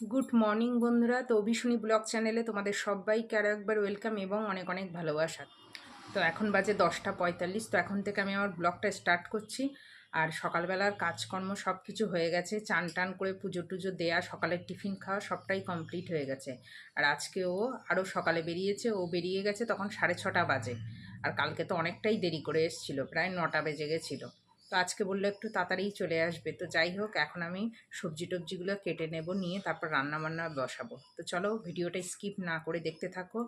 Good morning বন্ধুরা। তো অভিশুনি blog চ্যানেলে তোমাদের সবাইকে আরও একবার ওয়েলকাম এবং অনেক অনেক ভালোবাসা। তো এখন বাজে দশটা পঁয়তাল্লিশ, তো এখন থেকে আমি আমার ব্লগটা স্টার্ট করছি। আর সকালবেলার কাজকর্ম সব কিছু হয়ে গেছে। চান টান করে পুজো টুজো দেয়া, সকালের টিফিন খাওয়া সবটাই কমপ্লিট হয়ে গেছে। আর আজকে ও আরও সকালে বেরিয়েছে, ও বেরিয়ে গেছে তখন সাড়ে ছটা বাজে। আর কালকে তো অনেকটাই দেরি করে এসেছিল, প্রায় নটা বেজে গেছিল। তো আজকে বলল একটু তাড়াতাড়ি চলে আসবে। তো যাই হোক, এখন আমি সবজি টবজিগুলো কেটে নেব, নিয়ে তারপর রান্না বান্না বসাবো। তো চলো ভিডিওটা স্কিপ না করে দেখতে থাকো।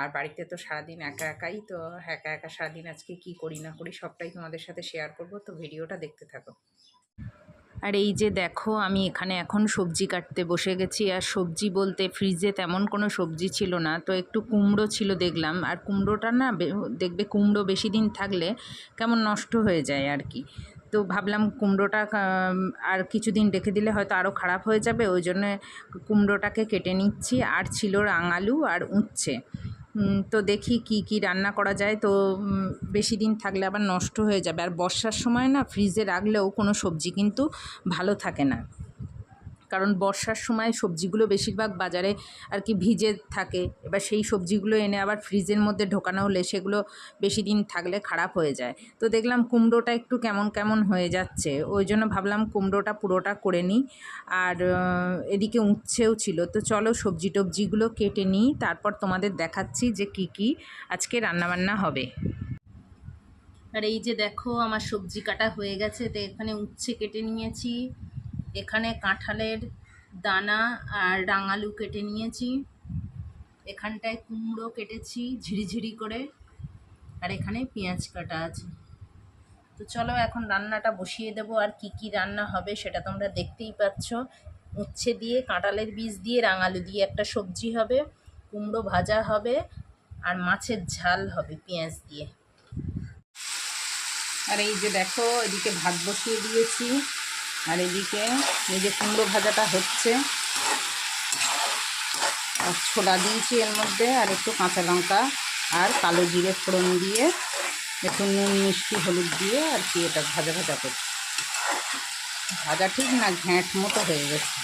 আর বাড়িতে তো সারাদিন একা একাই, তো একা একা সারাদিন আজকে কি করি না করি সবটাই তোমাদের সাথে শেয়ার করব। তো ভিডিওটা দেখতে থাকো। আর এই যে দেখো, আমি এখানে এখন সবজি কাটতে বসে গেছি। আর সবজি বলতে ফ্রিজে তেমন কোনো সবজি ছিল না। তো একটু কুমড়ো ছিল দেখলাম। আর কুমড়োটা না দেখবে কুমড়ো বেশি দিন থাকলে কেমন নষ্ট হয়ে যায় আর কি। তো ভাবলাম কুমড়োটা আর কিছুদিন রেখে দিলে হয়তো আরও খারাপ হয়ে যাবে। ওই জন্য কুমড়োটাকে কেটে নিচ্ছি। আর ছিল রাঙালু আর উচ্ছে। তো দেখি কি কি রান্না করা যায়। তো বেশি দিন থাকলে আবার নষ্ট হয়ে যাবে। আর বর্ষার সময় না ফ্রিজে রাখলেও কোনো সবজি কিন্তু ভালো থাকে না। কারণ বর্ষার সময় সবজিগুলো বেশিরভাগ বাজারে আর কি ভিজে থাকে। এবার সেই সবজিগুলো এনে আবার ফ্রিজের মধ্যে ঢোকানো হলে সেগুলো বেশি দিন থাকলে খারাপ হয়ে যায়। তো দেখলাম কুমড়োটা একটু কেমন কেমন হয়ে যাচ্ছে। ওই জন্য ভাবলাম কুমড়োটা পুরোটা করে নিই। আর এদিকে উচ্ছেও ছিল। তো চলো সবজি টবজিগুলো কেটে নিই। তারপর তোমাদের দেখাচ্ছি যে কি কি আজকে রান্নাবান্না হবে। আর এই যে দেখো, আমার সবজি কাটা হয়ে গেছে। তো এখানে উচ্ছে কেটে নিয়েছি। এখানে কাঁঠালের দানা আর রাঙালু কেটে নিয়েছি। এখানটায় কুমড়ো কেটেছি ঝিরিঝিরি করে, আর এখানে পেঁয়াজ কাটা আছে। তো চলো এখন রান্নাটা বসিয়ে দেবো, আর কি কি রান্না হবে সেটা তোমরা দেখতেই পাচ্ছ। উচ্ছে দিয়ে, কাঁঠালের বীজ দিয়ে, রাঙালু দিয়ে একটা সবজি হবে, কুমড়ো ভাজা হবে, আর মাছের ঝাল হবে পেঁয়াজ দিয়ে। আর এই যে দেখো, এদিকে ভাত বসিয়ে দিয়েছি। আর এদিকে এই যে কুমড়ো ভাজাটা হচ্ছে, আর ছোলা দিয়েছি এর মধ্যে, আর একটু কাঁচা লঙ্কা আর কালো জিরে ফোড়ন দিয়ে, একটু নুন, মিষ্টি, হলুদ দিয়ে আর কি এটা ভাজা ভাজা করছি। ভাজা ঠিক না ঘ্যাঁট মতো হয়ে গেছে।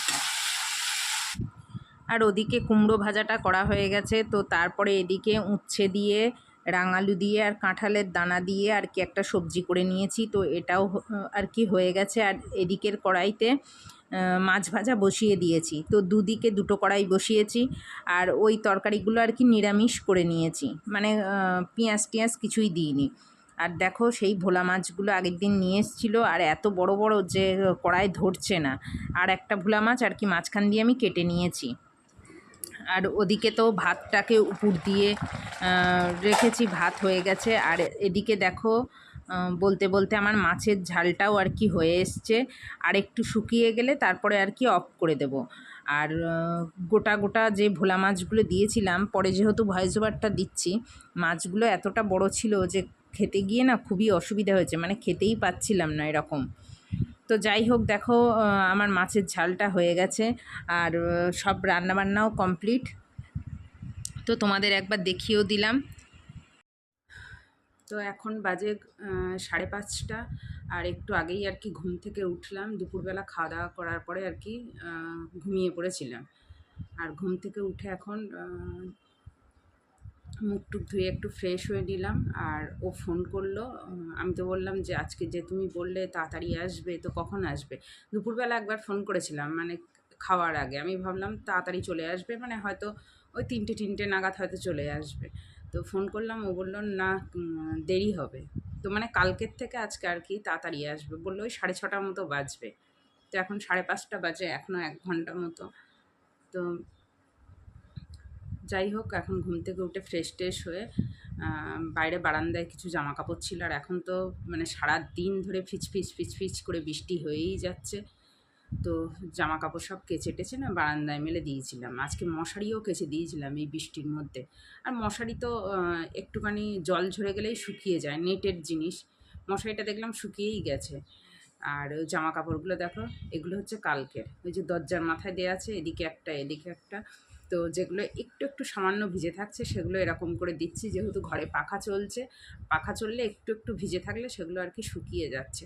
আর ওদিকে কুমড়ো ভাজাটা করা হয়ে গেছে, তো তারপরে এদিকে উচ্ছে দিয়ে রাঙালু দিয়ে আর কাঁঠালের দানা দিয়ে আর কি একটা সবজি করে নিয়েছি। তো এটাও আর কি হয়ে গেছে। আর এদিকের কড়াইতে মাছ ভাজা বসিয়ে দিয়েছি। তো দুদিকে দুটো কড়াই বসিয়েছি। আর ওই তরকারিগুলো আর কি নিরামিষ করে নিয়েছি। মানে পেঁয়াজ টিয়াজ কিছুই দিইনি। আর দেখো সেই ভোলা মাছগুলো আগের দিন নিয়ে এসেছিল। আর এত বড় বড় যে, কড়াই ধরছে না। আর একটা ভোলা মাছ আর কি মাঝখান দিয়ে আমি কেটে নিয়েছি। আর ওদিকে তো ভাতটাকে উপর দিয়ে রেখেছি, ভাত হয়ে গেছে। আর এদিকে দেখো বলতে বলতে আমার মাছের ঝালটাও আর কি হয়ে এসছে। আর একটু শুকিয়ে গেলে তারপরে আর কি অফ করে দেব। আর গোটা গোটা যে ভোলা মাছগুলো দিয়েছিলাম, পরে যেহেতু ভয়েস ওভারটা দিচ্ছি, মাছগুলো এতটা বড় ছিল যে খেতে গিয়ে না খুবই অসুবিধা হয়েছে। মানে খেতেই পাচ্ছিলাম না এরকম। তো যাই হোক, দেখো আমার মাছের ঝালটা হয়ে গেছে আর সব রান্নাবান্নাও কমপ্লিট। তো তোমাদের একবার দেখিয়েও দিলাম। তো এখন বাজে সাড়ে পাঁচটা আর একটু আগেই আর কি ঘুম থেকে উঠলাম। দুপুরবেলা খাওয়া দাওয়া করার পরে আর কি ঘুমিয়ে পড়েছিলাম। আর ঘুম থেকে উঠে এখন মুখ টুক ধুয়ে একটু ফ্রেশ হয়ে নিলাম। আর ও ফোন করল, আমি তো বললাম যে, আজকে যে তুমি বললে তাড়াতাড়ি আসবে, তো কখন আসবে? দুপুরবেলা একবার ফোন করেছিলাম মানে খাওয়ার আগে। আমি ভাবলাম তাড়াতাড়ি চলে আসবে মানে হয়তো ওই তিনটে তিনটে নাগাদ হয়তো চলে আসবে। তো ফোন করলাম, ও বলল, না দেরি হবে। তো মানে কালকের থেকে আজকে আর কি তাড়াতাড়ি আসবে। বলল, ওই সাড়ে ছটার মতো বাজবে। তো এখন সাড়ে পাঁচটা বাজে এখনও এক ঘণ্টা মতো। তো যাই হোক, এখন ঘুম থেকে উঠে ফ্রেশ ট্রেশ হয়ে বাইরে বারান্দায় কিছু জামা কাপড় ছিল আর এখন তো মানে সারা দিন ধরে ফিচ ফিচ ফিচ ফিচ করে বৃষ্টি হয়েই যাচ্ছে। তো জামা কাপড় সব কেচে টেচে না বারান্দায় মেলে দিয়েছিলাম। আজকে মশারিও কেচে দিয়েছিলাম এই বৃষ্টির মধ্যে। আর মশারি তো একটুখানি জল ঝরে গেলেই শুকিয়ে যায়, নেটের জিনিস। মশারিটা দেখলাম শুকিয়েই গেছে। আর ওই জামা কাপড়গুলো দেখো, এগুলো হচ্ছে কালকের। ওই যে দরজার মাথায় দেওয়া আছে, এদিকে একটা এদিকে একটা। তো যেগুলো একটু একটু সামান্য ভিজে থাকছে, সেগুলো এরকম করে দিচ্ছি। যেহেতু ঘরে পাখা চলছে, পাখা চললে একটু একটু ভিজে থাকলে সেগুলো আর কি শুকিয়ে যাচ্ছে।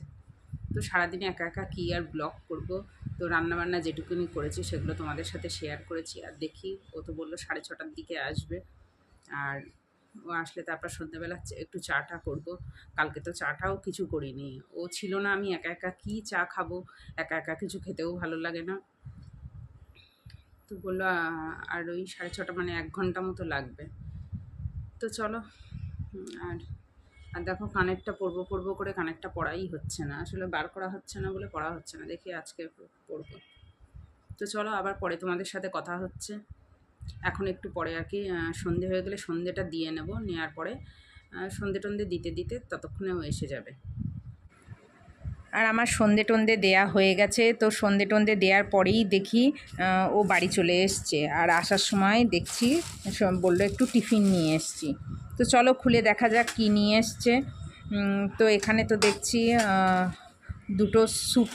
তো সারাদিনে একা একা কী আর ব্লগ করব? তো রান্নাবান্না যেটুকুনি করেছি সেগুলো তোমাদের সাথে শেয়ার করেছি। আর দেখি, ও তো বলল সাড়ে ছটার দিকে আসবে। আর ও আসলে তারপর সন্ধ্যাবেলা একটু চাটা করব। কালকে তো চাটাও কিছু করিনি। ও ছিল না, আমি একা একা কী চা খাব? একা একা কিছু খেতেও ভালো লাগে না। তো বলল আর ওই সাড়ে ছটা মানে এক ঘণ্টা মতো লাগবে। তো চলো, আর আর দেখো কানেরটা পরবো পরবো করে কানেরটা পড়াই হচ্ছে না। আসলে বার করা হচ্ছে না বলে পড়া হচ্ছে না, দেখি আজকে পড়ব তো চলো আবার পরে তোমাদের সাথে কথা হচ্ছে। এখন একটু পরে আর কি সন্ধে হয়ে গেলে সন্ধেটা দিয়ে নেব, নেওয়ার পরে সন্ধে টন্ধে দিতে দিতে ততক্ষণে ও এসে যাবে। আর আমার সন্ধে টন্ধে দেয়া হয়ে গেছে। তো সন্ধে টন্ধে দেওয়ার পরেই দেখি ও বাড়ি চলে এসছে। আর আসার সময় দেখছি বলল, একটু টিফিন নিয়ে এসছি। তো চলো খুলে দেখা যাক কী নিয়ে এসছে। তো এখানে তো দেখছি দুটো স্যুপ।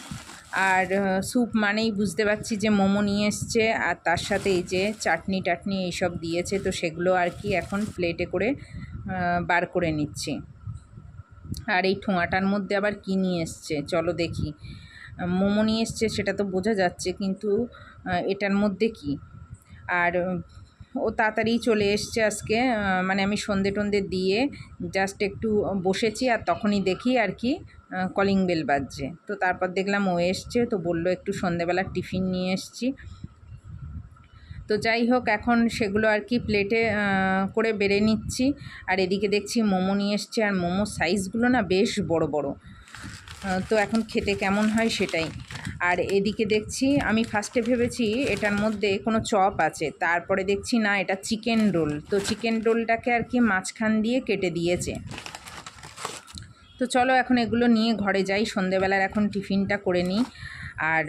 আর স্যুপ মানেই বুঝতে পারছি যে মোমো নিয়ে এসছে। আর তার সাথে এই যে চাটনি টাটনি এইসব দিয়েছে। তো সেগুলো আর কি এখন প্লেটে করে বার করে নিচ্ছি। আর এই ঠোঙাটার মধ্যে আবার কী নিয়ে এসছে? চলো দেখি। মোমো নিয়ে এসছে সেটা তো বোঝা যাচ্ছে, কিন্তু এটার মধ্যে কি? আর, ও তাড়াতাড়ি চলে এসছে আজকে মানে আমি সন্ধে টন্ধে দিয়ে জাস্ট একটু বসেছি আর তখনই দেখি আর কি কলিং বেল বাজছে। তো তারপর দেখলাম ও এসছে, তো বলল একটু সন্ধেবেলা টিফিন নিয়ে এসছি। তো যাই হোক, এখন সেগুলো আর কি প্লেটে করে বেড়ে নিচ্ছি। আর এদিকে দেখছি মোমো নিয়ে এসছে, আর মোমো সাইজগুলো না বেশ বড় বড়। তো এখন খেতে কেমন হয় সেটাই। আর এদিকে দেখছি, আমি ফার্স্টে ভেবেছি এটার মধ্যে কোনো চপ আছে, তারপরে দেখছি না, এটা চিকেন রোল তো চিকেন রোলটাকে আর কি মাঝখান দিয়ে কেটে দিয়েছে। তো চলো এখন এগুলো নিয়ে ঘরে যাই, সন্ধেবেলার এখন টিফিনটা করে নিই। আর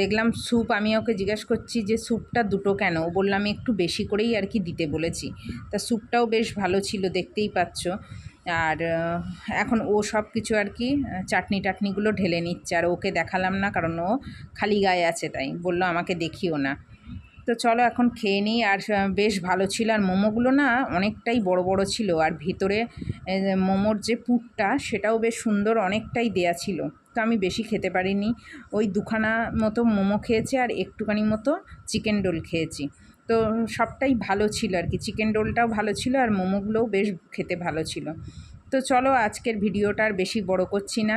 দেখলাম স্যুপ, আমি ওকে জিজ্ঞেস করছি যে স্যুপটা দুটো কেন? ও বললাম একটু বেশি করেই আর কি দিতে বলেছি। তা স্যুপটাও বেশ ভালো ছিল, দেখতেই পাচ্ছ। আর এখন ও সব কিছু আর কি চাটনি টাটনিগুলো ঢেলে নিচ্ছে। আর ওকে দেখালাম না, কারণ ও খালি গায়ে আছে তাই। বলল, আমাকে দেখিও না। তো চলো এখন খেয়ে নিই। আর বেশ ভালো ছিল। আর মোমোগুলো না অনেকটাই বড় বড় ছিল। আর ভিতরে মোমোর যে পুরটা, সেটাও বেশ সুন্দর অনেকটাই দেয়া ছিল। তো আমি বেশি খেতে পারিনি। ওই দুখানা মতো মোমো খেয়েছি আর একটুখানি মতো চিকেন ডোল খেয়েছি। তো সবটাই ভালো ছিল আর কি। চিকেন রোলটাও ভালো ছিল আর মোমোগুলোও বেশ খেতে ভালো ছিল। তো চলো আজকের ভিডিওটা আর বেশি বড় করছি না।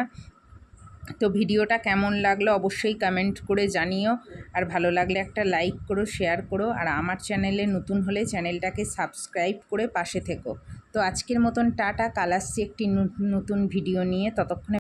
তো ভিডিওটা কেমন লাগল অবশ্যই কমেন্ট করে জানিও। আর ভালো লাগলে একটা লাইক করো শেয়ার করো। আর আমার চ্যানেলে নতুন হলে চ্যানেলটাকে সাবস্ক্রাইব করে পাশে থেকো। তো আজকের মতন টাটা, কাল একটি নতুন ভিডিও নিয়ে। ততক্ষণে